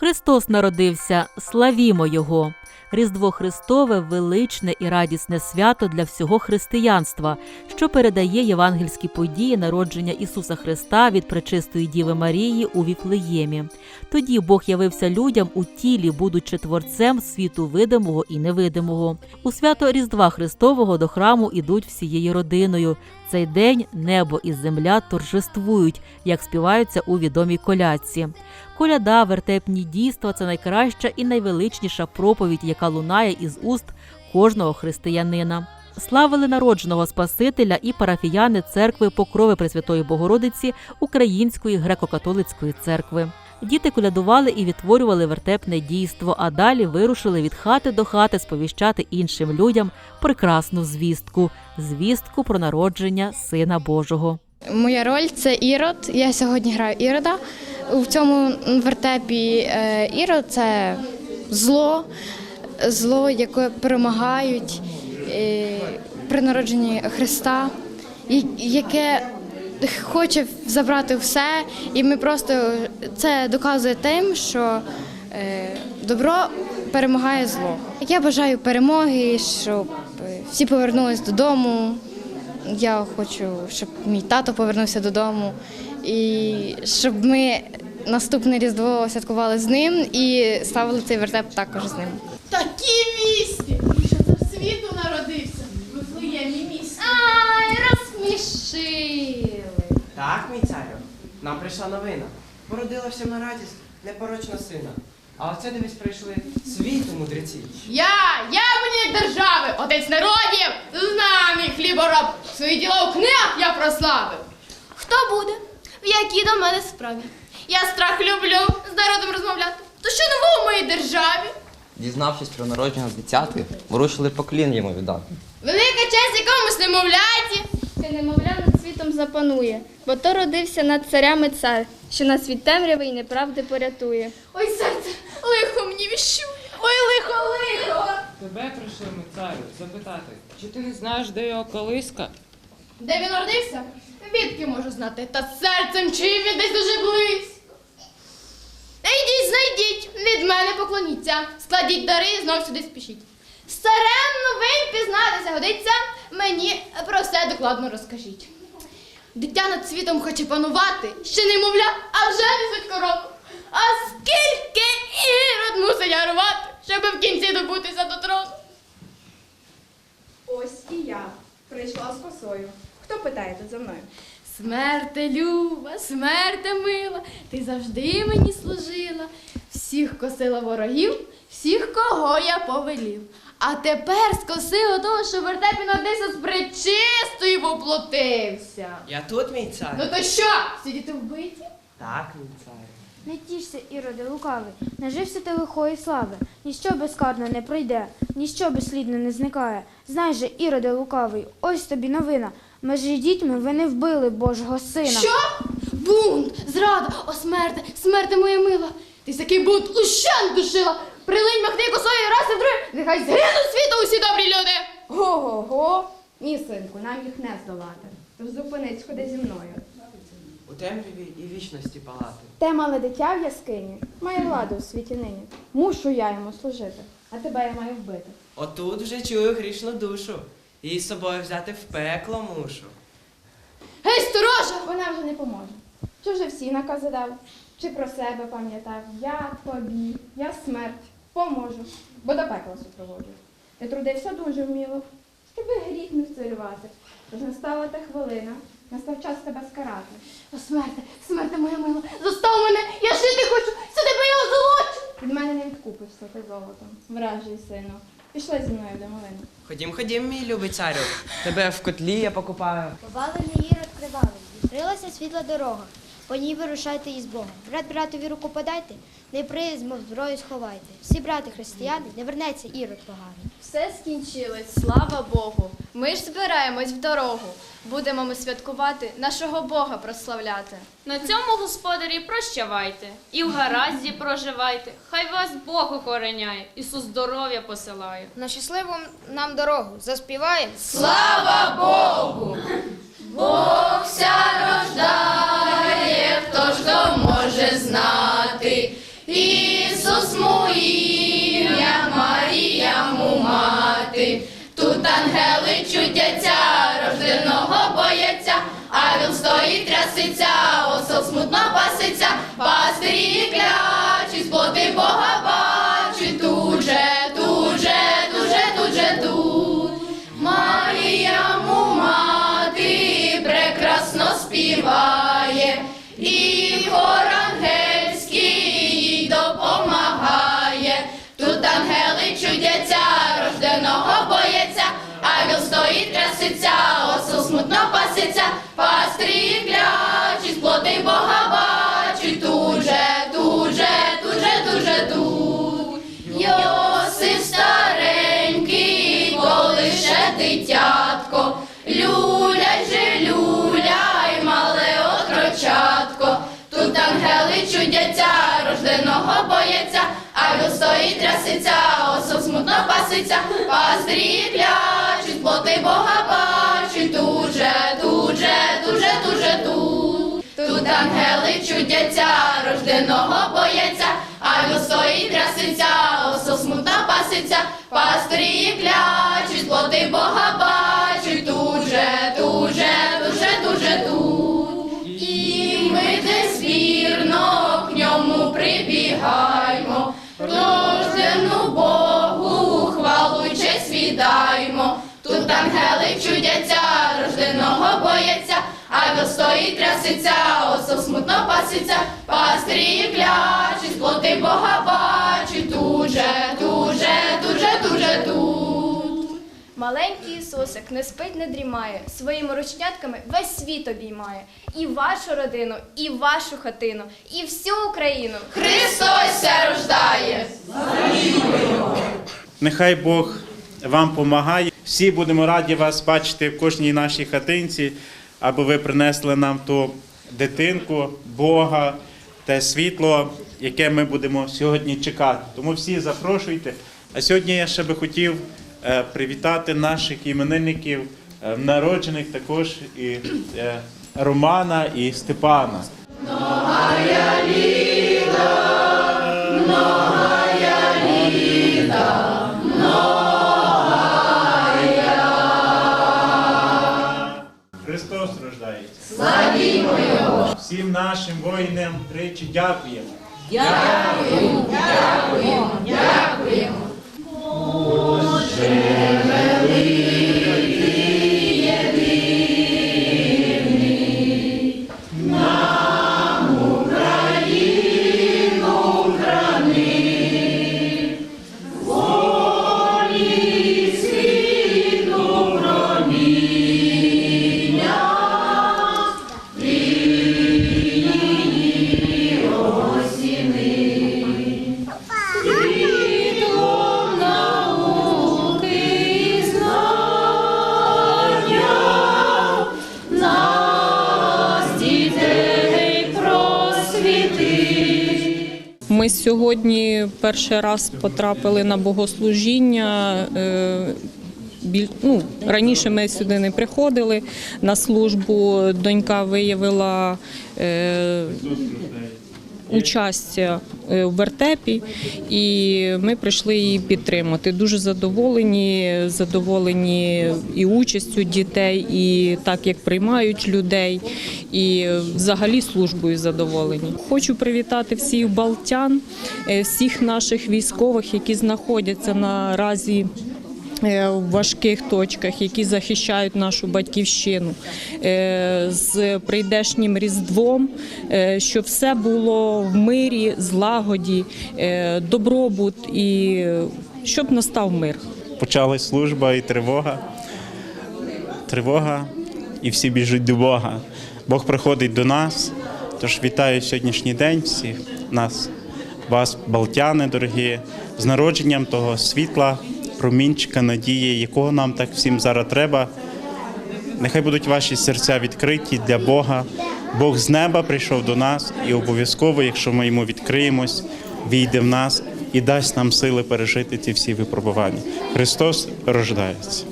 Христос народився, славімо Його! Різдво Христове величне і радісне свято для всього християнства, що передає євангельські події народження Ісуса Христа від пречистої Діви Марії у Віфлеємі. Тоді Бог явився людям у тілі, будучи творцем світу видимого і невидимого. У свято Різдва Христового до храму ідуть всією родиною. Цей день небо і земля торжествують, як співаються у відомій колядці. Коляда, вертепні дійства це найкраща і найвеличніша проповідь, яка лунає із уст кожного християнина. Славили народженого Спасителя і парафіяни церкви Покрови Пресвятої Богородиці Української греко-католицької церкви. Діти колядували і відтворювали вертепне дійство, а далі вирушили від хати до хати сповіщати іншим людям прекрасну звістку звістку про народження Сина Божого. Моя роль це Ірод. Я сьогодні граю Ірода. У цьому вертепі е, Ірод це зло, зло, яке перемагають е, при народженні Христа, яке хоче забрати все. І ми просто це доказує тим, що е, добро перемагає зло. Я бажаю перемоги, щоб е, всі повернулись додому. Я хочу, щоб мій тато повернувся додому, і щоб ми наступне Різдво святкували з ним і ставили цей вертеп також з ним. Такі вісті, що за світу народився Вифлеємі місті. Ай, розсмішили. Так, мій царю, нам прийшла новина. Породила всім на радість непорочна сина. А оце дивись прийшли світу мудреці. Я, я мені держави, отець народів, знаний хлібороб. Свої діла у книгах я прославив. Хто буде? В якій до мене справі? Я страх люблю з народом розмовляти. То що нового в моїй державі? Дізнавшись про народження дитяти, вирушили поклін йому віддати. Велика честь якомусь немовляті. Ти немовля світом запанує, бо то родився над царями цар, що нас від темряви і неправди порятує. Ой, серце, лихо мені віщує. Ой, лихо, лихо. Тебе прийшли ми, царю, запитати, чи ти не знаєш, де його колиска? Де він народився? Відки можу знати, та серцем чує він десь дуже близько. Та йдіть, знайдіть, від мене поклоніться, складіть дари і знов сюди спішіть. Старем новин пізнатися годиться, мені про все докладно розкажіть. Дитя над світом хоче панувати, ще не мовля, а вже несуть корону. А скільки ірод мусить ярувати, щоб в кінці добутися до трону. Ось і я прийшла з косою. Хто питає тут за мною? Смерте люба, смерте мила, ти завжди мені служила, всіх косила ворогів, всіх, кого я повелів. А тепер скосила того, що вертепі народився з пречистою воплотився. Я тут, мій цар. Ну то що, сидіти вбиті? Так, мій царю. Не тішся, Іроде, лукавий, нажився ти лихої слави, ніщо безкарно не пройде, ніщо безслідно не зникає. Знай же, Іроде лукавий, ось тобі новина. Меж дітьми ви не вбили Божого сина. Що? Бунт, зрада, о смерте, смерте моя мила. Ти такий бунт ущен душила. Прилинь махни косою раз і вдруге, нехай згинуть світу усі добрі люди. Го-го-го! Ні, синку, нам їх не здолати. Тож зупинись, ходи зі мною. У темряві і вічності палати. Те мале дитя в яскині має владу у світі нині. Мушу я йому служити, а тебе я маю вбити. Отут вже чую грішну душу. Її з собою взяти в пекло мушу. Гей, сторожа! Вона вже не поможе. Чи вже всі накази дав? Чи про себе пам'ятав? Я тобі, я смерть, поможу, бо до пекла супроводжу. Ти трудився дуже вміло, щоб гріх не вцілювати. Тож настала та хвилина, настав час тебе скарати. О, смерте, смерте моя мила, застав мене, я жити хочу, сюди бо я золочу. Від мене не відкупишся ти золотом, вражий сину. Пішли зі мною до малини. Ходім, ходім, мій любий царю. Тебе в котлі я покупаю. Повалений Ірод кривавий, відкрилася світла дорога. По ній вирушайте із Богом. Брат братові руку подайте, не призмов зброю сховайте. Всі брати християни, не вернеться Ірод поганий. Все скінчилось, слава Богу. Ми ж збираємось в дорогу. Будемо ми святкувати, нашого Бога прославляти. На цьому, господарі, прощавайте, і в гаразді проживайте. Хай вас Бог охороняє, Ісус здоров'я посилає. На щасливу нам дорогу заспіваємо. Слава Богу! Бог ся рождає, ангели чудяться, рожденого бояться, а він стоїть тряситься, осел смутно паситься, пастирі клячуть, сплоти Бога бачить, тут же, тут же, тут же, мати прекрасно співає, і хор допомагає. Тут ангели тряситься, осел смутно паситься, пастрі клячуть, сплоти Бога бачить, тут же, тут же, тут же, тут же тут. Йосип старенький, коли ще дитятко, люляй же, люляй, мале отрочатко. Тут ангели чудяться, рожденого бояться, а стоїть тряситься, паситься, плячуть, клячуть, ти Бога бачить, тут же, тут же, тут. Тут ангели чудяться, рожденого бояться, а й стоїть тряситься, осел смутно паситься, пастирі клячуть, ти Бога бачить, він стоїть тряситься, осел смутно паситься, пастирі клячуть, плоти Бога бачить, тут же, тут же, тут же, тут же тут. Маленький Ісусик не спить, не дрімає, своїми ручнятками весь світ обіймає. І вашу родину, і вашу хатину, і всю Україну. Христос ся рождає. Нехай Бог вам помагає. Всі будемо раді вас бачити в кожній нашій хатинці, аби ви принесли нам ту дитинку, Бога, те світло, яке ми будемо сьогодні чекати. Тому всі запрошуйте. А сьогодні я ще би хотів е, привітати наших іменинників, е, народжених також і е, Романа і Степана. Христос Всім нашим воїнам тричі дякуємо. Ми сьогодні перший раз потрапили на богослужіння. е, біль- Ну, раніше ми сюди не приходили на службу. Донька виявила е, участя е, в вертепі, і ми прийшли її підтримати. Дуже задоволені, задоволені і участю дітей, і так як приймають людей, і взагалі службою задоволені. Хочу привітати всіх балтян, е, всіх наших військових, які знаходяться наразі. Е, В важких точках, які захищають нашу батьківщину Е, з прийдешнім різдвом, е, щоб все було в мирі, злагоді, добробут і щоб настав мир. Почалась служба і тривога. Тривога, і всі біжуть до Бога. Бог приходить до нас. Тож вітаю сьогоднішній день всіх нас, вас, балтяни дорогі, з народженням того світла, промінчика, надії, якого нам так всім зараз треба. Нехай будуть ваші серця відкриті для Бога. Бог з неба прийшов до нас і обов'язково, якщо ми йому відкриємось, війде в нас і дасть нам сили пережити ці всі випробування. Христос рождається.